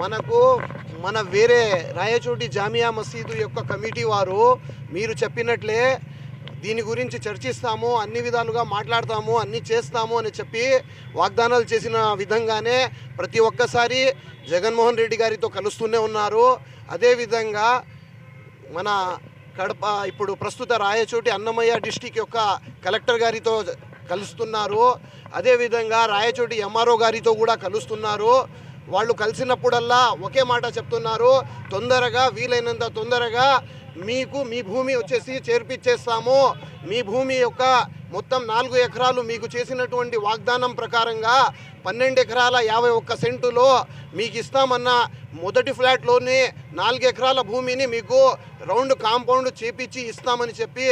మనకు మన వేరే రాయచోటి జామియా మసీదు యొక్క కమిటీ వారు మీరు చెప్పినట్లే దీని గురించి చర్చిస్తాము అన్ని విధాలుగా మాట్లాడతాము అన్నీ చేస్తాము అని చెప్పి వాగ్దానాలు చేసిన విధంగానే ప్రతి ఒక్కసారి జగన్మోహన్ రెడ్డి గారితో కలుస్తూనే ఉన్నారు. అదేవిధంగా మన కడప ఇప్పుడు ప్రస్తుత రాయచోటి అన్నమయ్య డిస్టిక్ యొక్క కలెక్టర్ గారితో కలుస్తున్నారు. అదేవిధంగా రాయచోటి ఎంఆర్ఓ గారితో కూడా కలుస్తున్నారు. వాళ్ళు కలిసినప్పుడల్లా ఒకే మాట చెప్తున్నారు. తొందరగా వీలైనంత తొందరగా మీకు మీ భూమి వచ్చేసి చేర్పిచ్చేస్తాము. మీ భూమి యొక్క మొత్తం నాలుగు ఎకరాలు మీకు చేసినటువంటి వాగ్దానం ప్రకారంగా పన్నెండు ఎకరాల యాభై ఒక్క సెంటులో మీకు ఇస్తామన్న మొదటి ఫ్లాట్లోనే నాలుగు ఎకరాల భూమిని మీకు రౌండ్ కాంపౌండ్ చేపించి ఇస్తామని చెప్పి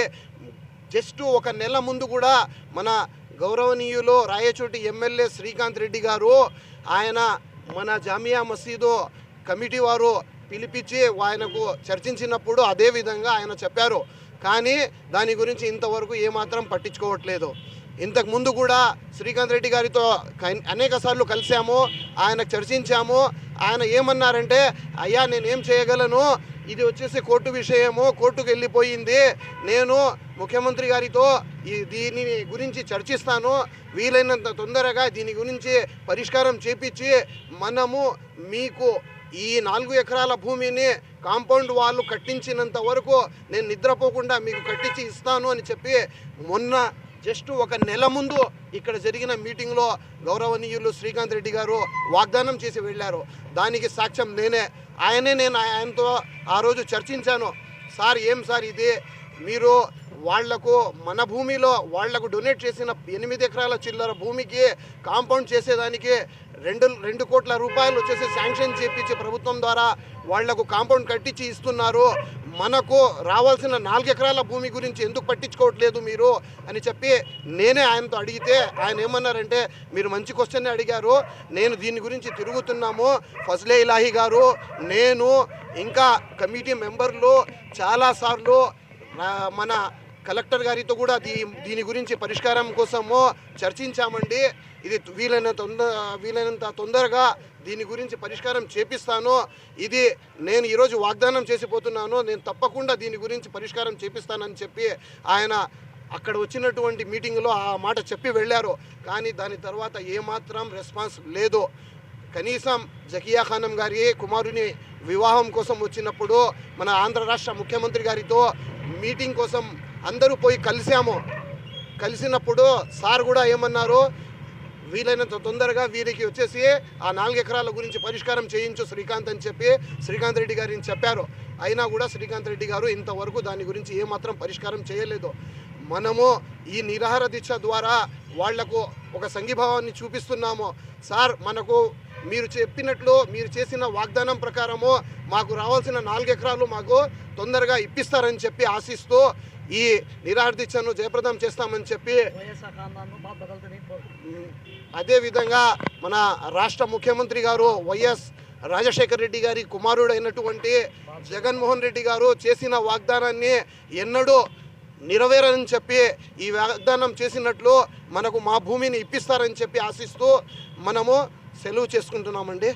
జస్ట్ ఒక నెల ముందు కూడా మన గౌరవనీయులు రాయచోటి ఎమ్మెల్యే శ్రీకాంత్ రెడ్డి గారు ఆయన మన జామియా మసీదు కమిటీ వారు పిలిపించి ఆయనకు చర్చించినప్పుడు అదే విధంగా ఆయన చెప్పారు. కానీ దాని గురించి ఇంతవరకు ఏమాత్రం పట్టించుకోవట్లేదు. ఇంతకు ముందు కూడా శ్రీకాంత్ రెడ్డి గారితో అనేక సార్లు కలిసాము ఆయన చర్చించాము. ఆయన ఏమన్నారంటే అయ్యా నేను ఏం చేయగలను? ఇది వచ్చేసి కోర్టు విషయము కోర్టుకు వెళ్ళిపోయింది. నేను ముఖ్యమంత్రి గారితో ఈ దీని గురించి చర్చిస్తాను. వీలైనంత తొందరగా దీని గురించి పరిష్కారం చేపించి మనము మీకు ఈ నాలుగు ఎకరాల భూమిని కాంపౌండ్ వాళ్ళు కట్టించినంత వరకు నేను నిద్రపోకుండా మీకు కట్టించి ఇస్తాను అని చెప్పి మొన్న జస్ట్ ఒక నెల ముందు ఇక్కడ జరిగిన మీటింగ్లో గౌరవనీయులు శ్రీకాంత్ రెడ్డి గారు వాగ్దానం చేసి వెళ్ళారు. దానికి సాక్ష్యం నేనే. ఆయనే నేను ఆయనతో ఆ రోజు చర్చించాను. సార్ ఏం సార్ ఇది? మీరు వాళ్ళకు మన భూమిలో వాళ్ళకు డొనేట్ చేసిన ఎనిమిది ఎకరాల చిల్లర భూమికి కాంపౌండ్ చేసేదానికి రెండు రెండు కోట్ల రూపాయలు వచ్చేసి శాంక్షన్ చేపించి ప్రభుత్వం ద్వారా వాళ్ళకు కాంపౌండ్ కట్టించి ఇస్తున్నారు. మనకు రావాల్సిన నాలుగు ఎకరాల భూమి గురించి ఎందుకు పట్టించుకోవట్లేదు మీరు అని చెప్పి నేనే ఆయనతో అడిగితే ఆయన ఏమన్నారంటే మీరు మంచి క్వశ్చన్ అడిగారు. నేను దీని గురించి తిరుగుతున్నాము. ఫజ్లే ఇలాహి గారు నేను ఇంకా కమిటీ మెంబర్లు చాలాసార్లు మన కలెక్టర్ గారితో కూడా దీ దీని గురించి పరిష్కారం కోసము చర్చించామండి. ఇది వీలైనంత తొందర వీలైనంత తొందరగా దీని గురించి పరిష్కారం చేపిస్తాను. ఇది నేను ఈరోజు వాగ్దానం చేసిపోతున్నాను. నేను తప్పకుండా దీని గురించి పరిష్కారం చేపిస్తానని చెప్పి ఆయన అక్కడ వచ్చినటువంటి మీటింగ్లో ఆ మాట చెప్పి వెళ్ళారు. కానీ దాని తర్వాత ఏమాత్రం రెస్పాన్స్ లేదు. కనీసం జకియా ఖానం గారి కుమారుని వివాహం కోసం వచ్చినప్పుడు మన ఆంధ్ర రాష్ట్ర ముఖ్యమంత్రి గారితో మీటింగ్ కోసం అందరూ పోయి కలిసాము కలిసినప్పుడు సార్ కూడా ఏమన్నారు? వీలైనంత తొందరగా వీరికి వచ్చేసి ఆ నాలుగు ఎకరాల గురించి పరిష్కారం చేయించు శ్రీకాంత్ అని చెప్పి శ్రీకాంత్ రెడ్డి గారిని చెప్పారు. అయినా కూడా శ్రీకాంత్ రెడ్డి గారు ఇంతవరకు దాని గురించి ఏమాత్రం పరిష్కారం చేయలేదు. మనము ఈ నిరాహార దీక్ష ద్వారా వాళ్ళకు ఒక సంఘీభావాన్ని చూపిస్తున్నాము. సార్ మనకు మీరు చెప్పినట్లు మీరు చేసిన వాగ్దానం ప్రకారము మాకు రావాల్సిన నాలుగు ఎకరాలు మాకు తొందరగా ఇప్పిస్తారని చెప్పి ఆశిస్తూ ఈ నిరాహార దీక్షను జయప్రదం చేస్తామని చెప్పి అదేవిధంగా మన రాష్ట్ర ముఖ్యమంత్రి గారు వైఎస్ రాజశేఖర రెడ్డి గారి కుమారుడైనటువంటి జగన్మోహన్ రెడ్డి గారు చేసిన వాగ్దానాన్ని ఎన్నడూ నెరవేరని చెప్పి ఈ వాగ్దానం చేసినట్లు మనకు మా భూమిని ఇప్పిస్తారని చెప్పి ఆశిస్తూ మనము సెలవు చేసుకుంటున్నామండి.